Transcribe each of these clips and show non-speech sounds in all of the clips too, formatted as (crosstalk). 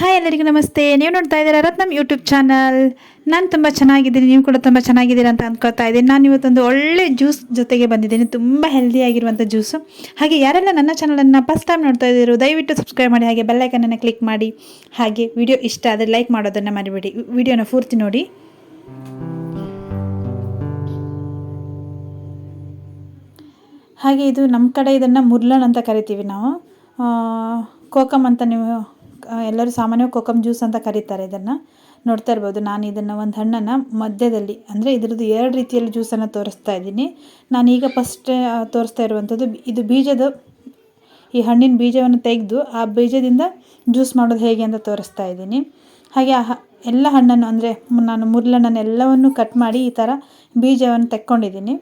Hi ಎಲ್ಲರಿಗೂ ನಮಸ್ತೆ. ನೀವು ನೋಡ್ತಾ ಇದ್ದೀರಾ ರತ್ನಮ್ ಯೂಟ್ಯೂಬ್ ಚಾನಲ್ ನಾನು ತುಂಬ ಚೆನ್ನಾಗಿದ್ದೀನಿ. ನೀವು ಕೂಡ ತುಂಬ ಚೆನ್ನಾಗಿದ್ದೀರಾ ಅಂತ ಅಂದ್ಕೊಳ್ತಾ ಇದ್ದೀನಿ. ನಾನು ಇವತ್ತೊಂದು ಒಳ್ಳೆ ಜ್ಯೂಸ್ ಜೊತೆಗೆ ಬಂದಿದ್ದೀನಿ. ತುಂಬ ಹೆಲ್ದಿಯಾಗಿರುವಂಥ ಜ್ಯೂಸು ಹಾಗೆ ಯಾರೆಲ್ಲ ನನ್ನ ಚಾನಲನ್ನು ಫಸ್ಟ್ ಟೈಮ್ ನೋಡ್ತಾ ಇದ್ದೀರೋ, ದಯವಿಟ್ಟು ಸಬ್ಸ್ಕ್ರೈಬ್ ಮಾಡಿ. ಹಾಗೆ ಬೆಲ್ಲೈಕನನ್ನು ಕ್ಲಿಕ್ ಮಾಡಿ. ಹಾಗೆ ವಿಡಿಯೋ ಇಷ್ಟ ಆದರೆ ಲೈಕ್ ಮಾಡೋದನ್ನು ಮರಿಬೇಡಿ. ವಿಡಿಯೋನ ಪೂರ್ತಿ ನೋಡಿ. ಹಾಗೆ ಇದು ನಮ್ಮ ಕಡೆ ಇದನ್ನು ಮುರ್ಲನ್ ಅಂತ ಕರಿತೀವಿ ನಾವು. ಕೋಕಮ್ ಅಂತ ನೀವು ಎಲ್ಲರೂ ಸಾಮಾನ್ಯವಾಗಿ ಕೋಕಮ್ ಜ್ಯೂಸ್ ಅಂತ ಕರೀತಾರೆ ಇದನ್ನು. ನೋಡ್ತಾ ಇರ್ಬೋದು, ನಾನು ಇದನ್ನು ಒಂದು ಹಣ್ಣನ್ನು ಮಧ್ಯದಲ್ಲಿ, ಅಂದರೆ ಇದರದ್ದು ಎರಡು ರೀತಿಯಲ್ಲಿ ಜ್ಯೂಸನ್ನು ತೋರಿಸ್ತಾ ಇದ್ದೀನಿ. ನಾನು ಈಗ ಫಸ್ಟ್ ತೋರಿಸ್ತಾ ಇರುವಂಥದ್ದು ಇದು ಬೀಜದ, ಈ ಹಣ್ಣಿನ ಬೀಜವನ್ನು ತೆಗೆದು ಆ ಬೀಜದಿಂದ ಜ್ಯೂಸ್ ಮಾಡೋದು ಹೇಗೆ ಅಂತ ತೋರಿಸ್ತಾ ಇದ್ದೀನಿ. ಹಾಗೆ ಆ ಎಲ್ಲ ಹಣ್ಣನ್ನು, ಅಂದರೆ ನಾನು ಮುರ್ಲಣ್ಣನ್ನು ಎಲ್ಲವನ್ನು ಕಟ್ ಮಾಡಿ ಈ ಥರ ಬೀಜವನ್ನು ತೆಕ್ಕೊಂಡಿದ್ದೀನಿ.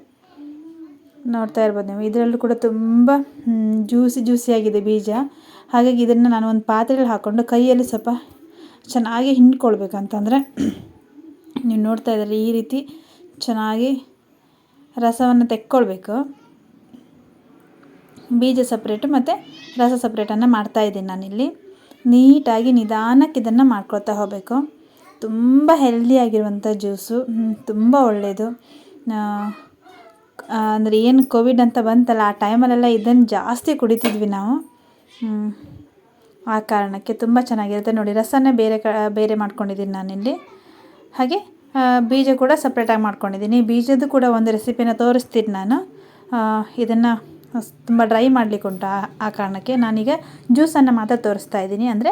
ನೋಡ್ತಾ ಇರ್ಬೋದು ನೀವು, ಇದರಲ್ಲೂ ಕೂಡ ತುಂಬ ಜ್ಯೂಸಿ ಜ್ಯೂಸಿಯಾಗಿದೆ ಬೀಜ. ಹಾಗಾಗಿ ಇದನ್ನು ನಾನು ಒಂದು ಪಾತ್ರೆಯಲ್ಲಿ ಹಾಕ್ಕೊಂಡು ಕೈಯಲ್ಲಿ ಸ್ವಲ್ಪ ಚೆನ್ನಾಗಿ ಹಿಂಡ್ಕೊಳ್ಬೇಕಂತಂದರೆ (clears throat) ನೀವು ನೋಡ್ತಾ ಇದ್ದಾರೆ ಈ ರೀತಿ ಚೆನ್ನಾಗಿ ರಸವನ್ನು ತೆಕ್ಕೊಳ್ಬೇಕು. ಬೀಜ ಸಪ್ರೇಟು ಮತ್ತು ರಸ ಸಪ್ರೇಟನ್ನು ಮಾಡ್ತಾಯಿದ್ದೀನಿ ನಾನಿಲ್ಲಿ. ನೀಟಾಗಿ ನಿಧಾನಕ್ಕೆ ಇದನ್ನು ಮಾಡ್ಕೊಳ್ತಾ ಹೋಗಬೇಕು. ತುಂಬ ಹೆಲ್ದಿಯಾಗಿರುವಂಥ ಜ್ಯೂಸು ತುಂಬ ಒಳ್ಳೆಯದು ಅಂದರೆ ಏನು ಕೋವಿಡ್ ಅಂತ ಬಂತಲ್ಲ, ಆ ಟೈಮಲ್ಲೆಲ್ಲ ಇದನ್ನು ಜಾಸ್ತಿ ಕುಡಿತಿದ್ವಿ ನಾವು. ಆ ಕಾರಣಕ್ಕೆ ತುಂಬ ಚೆನ್ನಾಗಿರುತ್ತೆ ನೋಡಿ. ರಸನೇ ಬೇರೆ ಕ, ಬೇರೆ ಮಾಡ್ಕೊಂಡಿದ್ದೀನಿ ನಾನಿಲ್ಲಿ. ಹಾಗೆ ಬೀಜ ಕೂಡ ಸಪ್ರೇಟಾಗಿ ಮಾಡ್ಕೊಂಡಿದ್ದೀನಿ. ಬೀಜದ್ದು ಕೂಡ ಒಂದು ರೆಸಿಪಿನ ತೋರಿಸ್ತೀನಿ ನಾನು. ಇದನ್ನು ತುಂಬ ಡ್ರೈ ಮಾಡಲಿಕ್ಕೆ ಉಂಟು ಆ ಕಾರಣಕ್ಕೆ ನಾನೀಗ ಜ್ಯೂಸನ್ನು ಮಾತ್ರ ತೋರಿಸ್ತಾ ಇದ್ದೀನಿ. ಅಂದರೆ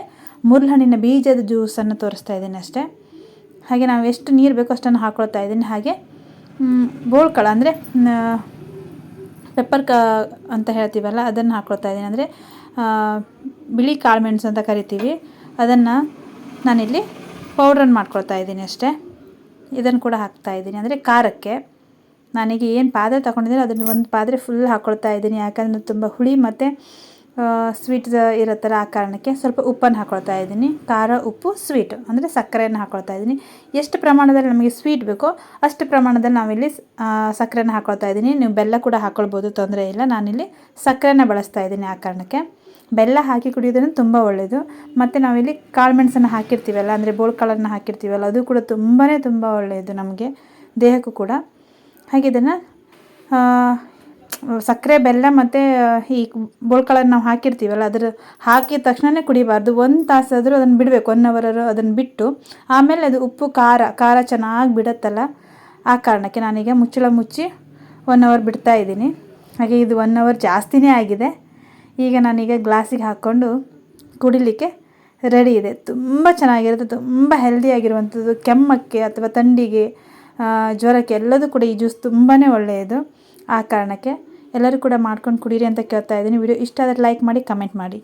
ಮುರ್ಲಹಣ್ಣಿನ ಬೀಜದ ಜ್ಯೂಸನ್ನು ತೋರಿಸ್ತಾ ಇದ್ದೀನಿ ಅಷ್ಟೇ. ಹಾಗೆ ನಾವು ಎಷ್ಟು ನೀರು ಬೇಕೋ ಅಷ್ಟನ್ನು ಹಾಕ್ಕೊಳ್ತಾ ಇದ್ದೀನಿ. ಹಾಗೆ ಬೋಳ್ಕಳ ಅಂದರೆ ಪೆಪ್ಪರ್ ಕ ಅಂತ ಹೇಳ್ತೀವಲ್ಲ, ಅದನ್ನು ಹಾಕ್ಕೊಳ್ತಾ ಇದ್ದೀನಿ. ಅಂದರೆ ಬಿಳಿ ಕಾಳುಮೆಣಸು ಅಂತ ಕರಿತೀವಿ. ಅದನ್ನು ನಾನಿಲ್ಲಿ ಪೌಡ್ರನ್ನು ಮಾಡ್ಕೊಳ್ತಾ ಇದ್ದೀನಿ ಅಷ್ಟೇ. ಇದನ್ನು ಕೂಡ ಹಾಕ್ತಾ ಇದ್ದೀನಿ. ಅಂದರೆ, ಖಾರಕ್ಕೆ. ನಾನೀಗ ಏನು ಪಾದ್ರೆ ತಗೊಂಡಿದ್ದೀನಿ, ಅದನ್ನು ಒಂದು ಪಾತ್ರೆ ಫುಲ್ ಹಾಕ್ಕೊಳ್ತಾ ಇದ್ದೀನಿ. ಯಾಕಂದರೆ, ತುಂಬ ಹುಳಿ ಮತ್ತು ಸ್ವೀಟ್ ಇರುತ್ತಲ್ಲ ಆ ಕಾರಣಕ್ಕೆ ಸ್ವಲ್ಪ ಉಪ್ಪನ್ನು ಹಾಕ್ಕೊಳ್ತಾ ಇದ್ದೀನಿ. ಖಾರ, ಉಪ್ಪು ಸ್ವೀಟ್ ಅಂದರೆ ಸಕ್ಕರೆಯನ್ನು ಹಾಕ್ಕೊಳ್ತಾ ಇದ್ದೀನಿ. ಎಷ್ಟು ಪ್ರಮಾಣದಲ್ಲಿ ನಮಗೆ ಸ್ವೀಟ್ ಬೇಕೋ ಅಷ್ಟು ಪ್ರಮಾಣದಲ್ಲಿ ನಾವಿಲ್ಲಿ ಸಕ್ಕರೆನ ಹಾಕ್ಕೊಳ್ತಾ ಇದ್ದೀನಿ. ನೀವು ಬೆಲ್ಲ ಕೂಡ ಹಾಕ್ಕೊಳ್ಬೋದು ತೊಂದರೆ ಇಲ್ಲ. ನಾನಿಲ್ಲಿ ಸಕ್ಕರೆನ ಬಳಸ್ತಾ ಇದ್ದೀನಿ ಆ ಕಾರಣಕ್ಕೆ. ಬೆಲ್ಲ ಹಾಕಿ ಕುಡಿಯೋದ್ರಿಂದ ತುಂಬ ಒಳ್ಳೆಯದು ಮತ್ತು ನಾವಿಲ್ಲಿ ಕಾಳುಮೆಣಸನ್ನು ಹಾಕಿರ್ತೀವಲ್ಲ, ಅಂದರೆ ಬೋಳ್ಕಾಳನ್ನು ಹಾಕಿರ್ತೀವಲ್ಲ, ಅದು ಕೂಡ ತುಂಬಾ ತುಂಬ ಒಳ್ಳೆಯದು ನಮಗೆ, ದೇಹಕ್ಕೂ ಕೂಡ. ಹಾಗೆ ಇದನ್ನು ಸಕ್ಕರೆ, ಬೆಲ್ಲ ಮತ್ತು ಈ ಬೋಳ್ಕಾಳನ್ನು ನಾವು ಹಾಕಿರ್ತೀವಲ್ಲ, ಅದ್ರ ಹಾಕಿದ ತಕ್ಷಣವೇ ಕುಡಿಬಾರ್ದು. ಒಂದು ತಾಸಾದರೂ ಅದನ್ನು ಬಿಡಬೇಕು ಒನ್ ಅವರ್ ಅದನ್ನು ಬಿಟ್ಟು, ಆಮೇಲೆ ಅದು ಉಪ್ಪು, ಖಾರ ಖಾರ ಚೆನ್ನಾಗಿ ಬಿಡುತ್ತಲ್ಲ, ಆ ಕಾರಣಕ್ಕೆ ನಾನೀಗ ಮುಚ್ಚಳ ಮುಚ್ಚಿ ಒನ್ ಅವರ್ ಬಿಡ್ತಾ ಇದ್ದೀನಿ. ಹಾಗೆ ಇದು ಒನ್ ಅವರ್ ಜಾಸ್ತಿನೇ ಆಗಿದೆ. ಈಗ ನಾನೀಗ ಗ್ಲಾಸಿಗೆ ಹಾಕ್ಕೊಂಡು ಕುಡಿಲಿಕ್ಕೆ ರೆಡಿ ಇದೆ. ತುಂಬ ಚೆನ್ನಾಗಿರುತ್ತೆ, ತುಂಬ ಹೆಲ್ದಿಯಾಗಿರುವಂಥದ್ದು ಕೆಮ್ಮಕ್ಕೆ ಅಥವಾ ಥಂಡಿಗೆ ಜ್ವರಕ್ಕೆ ಎಲ್ಲದೂ ಕೂಡ ಈ ಜ್ಯೂಸ್ ತುಂಬಾ ಒಳ್ಳೆಯದು. ಆ ಕಾರಣಕ್ಕೆ ಎಲ್ಲರೂ ಕೂಡ ಮಾಡ್ಕೊಂಡು ಕುಡೀರಿ ಅಂತ ಕೇಳ್ತಾ ಇದ್ದೀನಿ. ವಿಡಿಯೋ ಇಷ್ಟ ಆದರೆ ಲೈಕ್ ಮಾಡಿ ಕಮೆಂಟ್ ಮಾಡಿ.